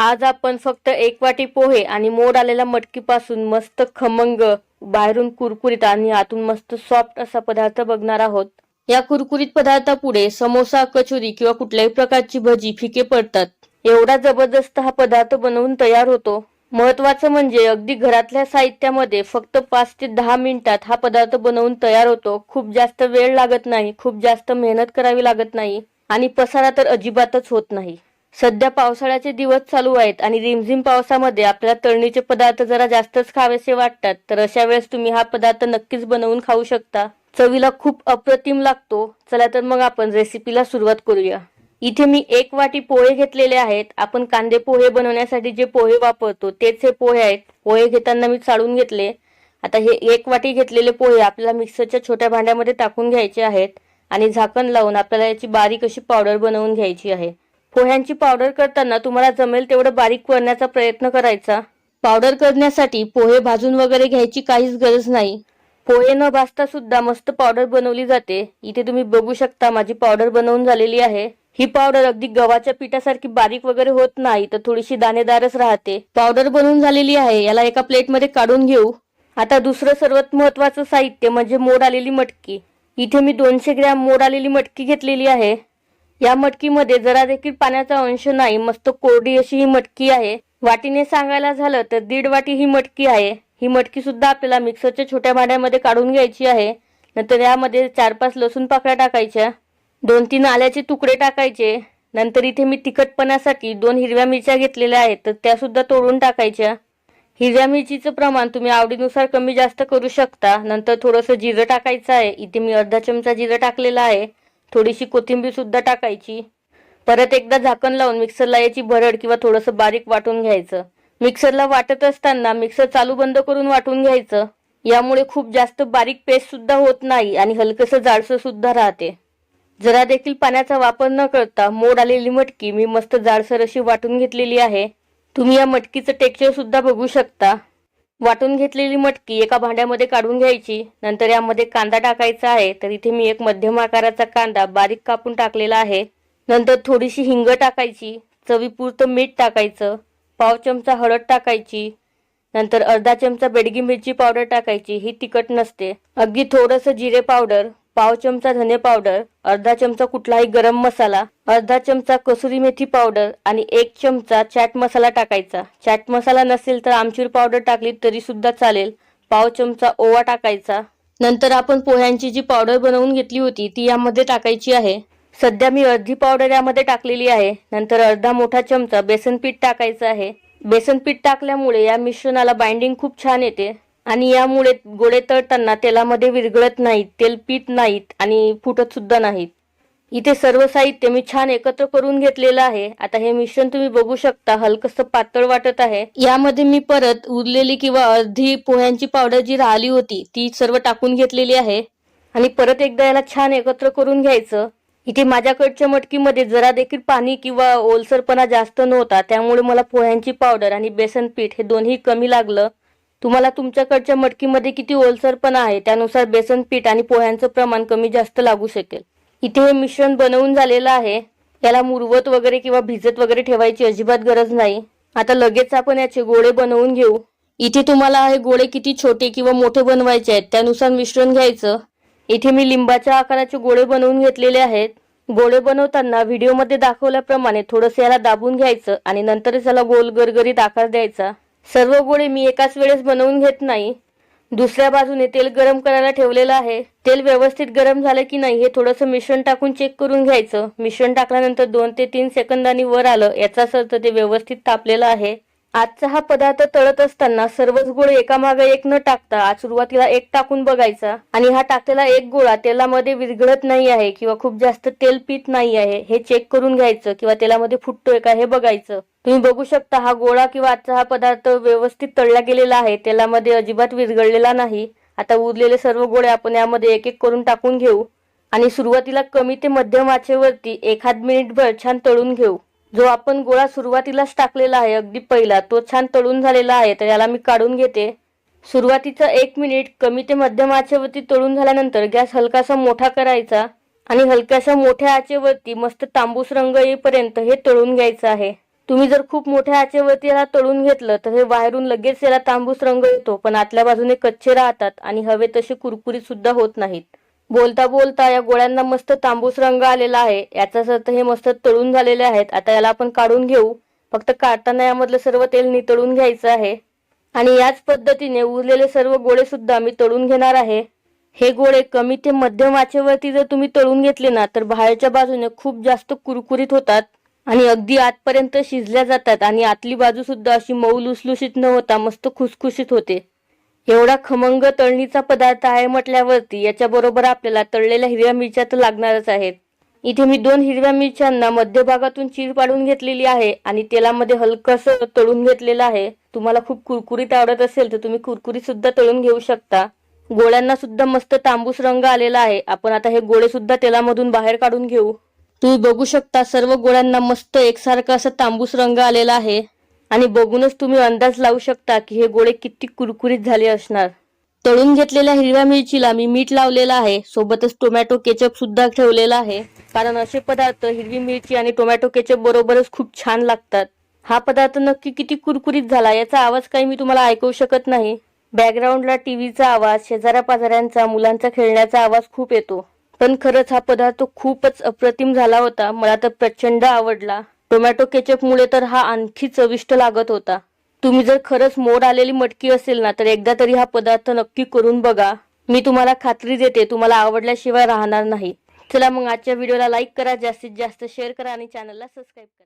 आज आपण फक्त एक वाटी पोहे आणि मोड आलेल्या मटकीपासून मस्त खमंग बाहेरून कुरकुरीत आणि आतून मस्त सॉफ्ट असा पदार्थ बघणार आहोत. या कुरकुरीत पदार्थापुढे समोसा कचोरी किंवा कुठल्याही प्रकारची भजी फिके पडतात. एवढा जबरदस्त हा पदार्थ बनवून तयार होतो. महत्वाचं म्हणजे अगदी घरातल्या साहित्यामध्ये फक्त पाच ते दहा मिनिटात हा पदार्थ बनवून तयार होतो. खूप जास्त वेळ लागत नाही खूप जास्त मेहनत करावी लागत नाही आणि पसारा तर अजिबातच होत नाही. सध्या पावसाळ्याचे दिवस चालू आहेत आणि रिमझिम पावसामध्ये आपल्याला तळणीचे पदार्थ जरा जास्तच खावेसे वाटतात. तर अशा वेळेस तुम्ही हा पदार्थ नक्कीच बनवून खाऊ शकता. चवीला खूप अप्रतिम लागतो. चला तर मग आपण रेसिपीला सुरुवात करूया. इथे मी एक वाटी पोहे घेतलेले आहेत. आपण कांदे पोहे बनवण्यासाठी जे पोहे वापरतो तेच हे पोहे आहेत. पोहे घेताना मी चाळून घेतले. आता हे एक वाटी घेतलेले पोहे आपल्याला मिक्सरच्या छोट्या भांड्यामध्ये टाकून घ्यायचे आहेत आणि झाकण लावून आपल्याला याची बारीक अशी पावडर बनवून घ्यायची आहे. पोह्यांची पावडर करताना तुम्हाला जमेल तेवढं बारीक करण्याचा प्रयत्न करायचा. पावडर करण्यासाठी पोहे भाजून वगैरे घ्यायची काहीच गरज नाही. पोहे न भाजता सुद्धा मस्त पावडर बनवली जाते. इथे तुम्ही बघू शकता माझी पावडर बनवून झालेली आहे. ही पावडर अगदी गव्हाच्या पिठासारखी बारीक वगैरे होत नाही तर थोडीशी दाणेदारच राहते. पावडर बनवून झालेली आहे. याला एका प्लेटमध्ये काढून घेऊ. आता दुसरं सर्वात महत्वाचं साहित्य म्हणजे मोड आलेली मटकी. इथे मी दोनशे ग्रॅम मोड आलेली मटकी घेतलेली आहे. या मटकीमध्ये जरा देखील पाण्याचा अंश नाही मस्त कोरडी अशी ही मटकी आहे. वाटीने सांगायला झालं तर दीड वाटी ही मटकी आहे. ही मटकी सुद्धा आपल्याला मिक्सरच्या छोट्या भांड्यामध्ये काढून घ्यायची आहे. नंतर यामध्ये चार पाच लसूण पाकळ्या टाकायच्या. दोन तीन आल्याचे तुकडे टाकायचे. नंतर इथे मी तिखटपणासाठी दोन हिरव्या मिरच्या घेतलेल्या आहेत तर त्या सुद्धा तोडून टाकायच्या. हिरव्या मिरचीचं प्रमाण तुम्ही आवडीनुसार कमी जास्त करू शकता. नंतर थोडंसं जिरं टाकायचं आहे. इथे मी अर्धा चमचा जिरं टाकलेला आहे. थोडीशी कोथिंबीर सुद्धा टाकायची. परत एकदा झाकण लावून मिक्सरला याची भरड किंवा थोडंसं बारीक वाटून घ्यायचं. मिक्सरला वाटत असताना मिक्सर चालू बंद करून वाटून घ्यायचं. यामुळे खूप जास्त बारीक पेस्ट सुद्धा होत नाही आणि हलकसं जाडसर सुद्धा राहते. जरा देखील पाण्याचा वापर न करता मोड आलेली मटकी मी मस्त जाडसर अशी वाटून घेतलेली आहे. तुम्ही या मटकीचं टेक्स्चर सुद्धा बघू शकता. वाटून घेतलेली मटकी एका भांड्यामध्ये काढून घ्यायची. नंतर यामध्ये कांदा टाकायचा आहे. तर इथे मी एक मध्यम आकाराचा कांदा बारीक कापून टाकलेला आहे. नंतर थोडीशी हिंग टाकायची. चवीपुरतं मीठ टाकायचं. पाव चमचा हळद टाकायची. नंतर अर्धा चमचा बेडगी मिरची पावडर टाकायची. ही तिखट नसते. अगदी थोडंसं जिरे पावडर. पाव चमचा धने पावडर अर्धा चमचा कुठलाही गरम मसाला अर्धा चमचा कसुरी मेथी पावडर आणि एक चमचा चाट मसाला टाकायचा. चाट मसाला नसेल तर आमचूर पावडर टाकली तरी सुद्धा चालेल. पाव चमचा ओवा टाकायचा. नंतर आपण पोह्यांची जी पावडर बनवून घेतली होती ती यामध्ये टाकायची आहे. सध्या मी अर्धी पावडर यामध्ये टाकलेली आहे. नंतर अर्धा मोठा चमचा बेसन पीठ टाकायचं आहे. बेसन पीठ टाकल्यामुळे या मिश्रणाला बाइंडिंग खूप छान येते. आणि यामुळे गोळे तळताना तेलामध्ये विरघळत नाहीत तेलपीठ नाहीत आणि फुटत सुद्धा नाहीत. इथे सर्व साहित्य मी छान एकत्र करून घेतलेलं आहे. आता हे मिश्रण तुम्ही बघू शकता हलकस पातळ वाटत आहे. यामध्ये मी परत उरलेली किंवा अर्धी पोह्यांची पावडर जी राहिली होती ती सर्व टाकून घेतलेली आहे. आणि परत एकदा याला छान एकत्र करून घ्यायचं. इथे माझ्याकडच्या मटकीमध्ये जरा देखील पाणी किंवा ओलसरपणा जास्त नव्हता त्यामुळे मला पोह्यांची पावडर आणि बेसन पीठ हे दोन्ही कमी लागलं. तुम्हाला तुमच्याकडच्या मटकीमध्ये किती ओलसरपणा आहे त्यानुसार बेसन पीठ आणि पोह्यांचं प्रमाण कमी जास्त लागू शकेल. इथे हे मिश्रण बनवून झालेलं आहे. याला मुरवत वगैरे किंवा भिजत वगैरे ठेवायची अजिबात गरज नाही. आता लगेच आपण याचे गोळे बनवून घेऊ. इथे तुम्हाला हे गोळे किती छोटे किंवा मोठे बनवायचे आहेत त्यानुसार मिश्रण घ्यायचं. इथे मी लिंबाच्या आकाराचे गोळे बनवून घेतलेले आहेत. गोळे बनवताना व्हिडिओमध्ये दाखवल्याप्रमाणे थोडंसं याला दाबून घ्यायचं आणि नंतरच याला गोल गरगरीत आकार द्यायचा. सर्व गोळे मी एकाच वेळेस बनवून घेत नाही. दुसऱ्या बाजूने तेल गरम करायला ठेवलेलं आहे. तेल व्यवस्थित गरम झालं की नाही हे थोडंसं मिश्रण टाकून चेक करून घ्यायचं. मिश्रण टाकल्यानंतर दोन ते तीन सेकंदांनी वर आलं. याचाच अर्थ ते व्यवस्थित तापलेलं आहे. आजचा हा पदार्थ तळत असताना सर्वच गोळे एकामागे एक न टाकता आज सुरुवातीला एक टाकून बघायचा. आणि हा टाकलेला एक गोळा तेलामध्ये विरघळत नाही आहे किंवा खूप जास्त तेल पीत नाही आहे हे चेक करून घ्यायचं किंवा तेलामध्ये फुटतोय का हे बघायचं. तुम्ही बघू शकता हा गोळा किंवा आजचा हा पदार्थ व्यवस्थित तळला गेलेला आहे. तेलामध्ये अजिबात विरघळलेला नाही. आता उरलेले सर्व गोळे आपण यामध्ये एक एक करून टाकून घेऊ. आणि सुरुवातीला कमी ते मध्यम आचेवरती एखाद मिनिटभर छान तळून घेऊ. जो आपण गोळा सुरुवातीलाच टाकलेला आहे अगदी पहिला तो छान तळून झालेला आहे तर याला मी काढून घेते. सुरुवातीचा एक मिनिट कमी ते मध्यम आचेवरती तळून झाल्यानंतर गॅस हलकासा मोठा करायचा आणि हलक्याशा मोठ्या आचेवरती मस्त तांबूस रंग येईपर्यंत हे तळून घ्यायचं आहे. तुम्ही जर खूप मोठ्या आचेवरती याला तळून घेतलं तर हे बाहेरून लगेच याला तांबूस रंग येतो पण आतल्या बाजूने कच्चे राहतात आणि हवे तसे कुरकुरीत सुद्धा होत नाहीत. बोलता बोलता या गोळ्यांना मस्त तांबूस रंग आलेला आहे. याचाच अर्थ हे मस्त तळून झालेले आहेत. आता याला आपण काढून घेऊ. फक्त काढताना यामधलं सर्व तेल नितळून घ्यायचं आहे. आणि याच पद्धतीने उरलेले सर्व गोळे सुद्धा मी तळून घेणार आहे. हे गोळे कमी ते मध्यम आचेवरती जर तुम्ही तळून घेतले ना तर बाहेरच्या बाजूने खूप जास्त कुरकुरीत होतात आणि अगदी आतपर्यंत शिजल्या जातात आणि आतली बाजू सुद्धा अशी मऊ लुसलुशीत न होता मस्त खुसखुशीत होते. एवढा खमंग तळणीचा पदार्थ आहे म्हटल्यावरती याच्याबरोबर आपल्याला तळलेल्या हिरव्या मिरच्या तर लागणारच आहेत. इथे मी दोन हिरव्या मिरच्यांना मध्यभागातून चीर पाडून घेतलेली आहे आणि तेलामध्ये हलकसं तळून घेतलेलं आहे. तुम्हाला खूप कुरकुरीत आवडत असेल तर तुम्ही कुरकुरीत सुद्धा तळून घेऊ शकता. गोळ्यांना सुद्धा मस्त तांबूस रंग आलेला आहे. आपण आता हे गोळे सुद्धा तेलामधून बाहेर काढून घेऊ. तुम्ही बघू शकता सर्व गोळ्यांना मस्त एकसारखा असा तांबूस रंग आलेला आहे. आणि बघूनच तुम्ही अंदाज लावू शकता की हे गोळे किती कुरकुरीत झाले असणार. तळून घेतलेल्या हिरव्या मिरचीला मी मीठ लावलेलं आहे. सोबतच टोमॅटो केचप सुद्धा ठेवलेला आहे. कारण असे पदार्थ हिरवी मिरची आणि टोमॅटो केचप बरोबरच खूप छान लागतात. हा पदार्थ नक्की किती कुरकुरीत झाला याचा आवाज काही मी तुम्हाला ऐकवू शकत नाही. बॅकग्राऊंडला टीव्हीचा आवाज शेजाऱ्या पाजाऱ्यांचा मुलांचा खेळण्याचा आवाज खूप येतो. पण खरंच हा पदार्थ खूपच अप्रतिम झाला होता. मला तर प्रचंड आवडला. टोमॅटो केचपमुळे तर हा आणखी चविष्ट लागत होता. तुम्ही जर खरंच मोड आलेली मटकी असेल ना तर एकदा तरी हा पदार्थ नक्की करून बघा. मी तुम्हाला खात्री देते तुम्हाला आवडल्याशिवाय राहणार नाही. चला मग आजच्या व्हिडिओला लाईक करा जास्तीत जास्त शेअर करा आणि चॅनलला सबस्क्राईब करा.